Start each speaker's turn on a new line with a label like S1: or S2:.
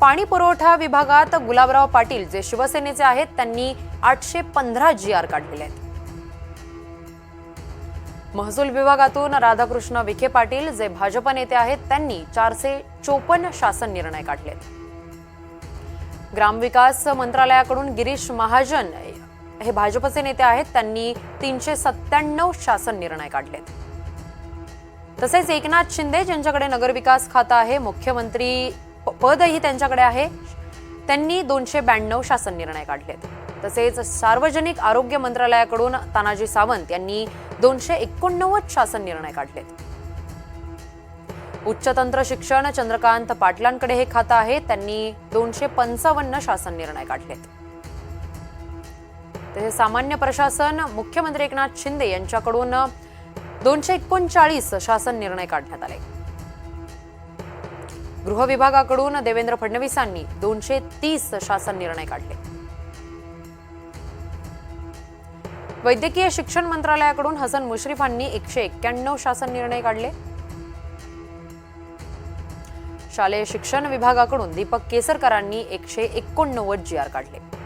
S1: पाणी पुरवठा विभागात गुलाबराव पाटील जे शिवसेनेचे आहेत त्यांनी आठशे पंधरा जी आर काढलेले आहेत. महसूल विभागातून राधाकृष्ण विखे पाटील जे भाजप नेते आहेत त्यांनी चारशे चोपन्न शासन निर्णय काढलेत ग्रामविकास मंत्रालयाकडून गिरीश महाजन हे भाजपचे नेते आहेत त्यांनी तीनशे सत्त्याण्णव शासन निर्णय काढलेत तसेच एकनाथ शिंदे ज्यांच्याकडे नगरविकास खातं आहे मुख्यमंत्री पदही त्यांच्याकडे आहे. त्यांनी दोनशे ब्याण्णव शासन निर्णय काढलेत. तसेच सार्वजनिक आरोग्य मंत्रालयाकडून तानाजी सावंत यांनी दोनशे एकोणनव्वद शासन निर्णय काढलेत. उच्च तंत्र शिक्षण चंद्रकांत पाटलांकडे हे खातं आहे. त्यांनी दोनशे पंचावन्न शासन निर्णय काढलेत. तसेच सामान्य प्रशासन मुख्यमंत्री एकनाथ शिंदे यांच्याकडून दोनशे एकोणचाळीस शासन निर्णय काढण्यात आले. गृह विभागाकडून देवेंद्र फडणवीसांनी दोनशे तीस शासन निर्णय काढले. वैद्यकीय शिक्षण मंत्रालयाकडून हसन मुश्रीफांनी एकशे एक्क्याण्णव शासन निर्णय काढले. शालेय शिक्षण विभागाकडून दीपक केसरकरांनी एकशे एकोणनव्वद जी आर काढले.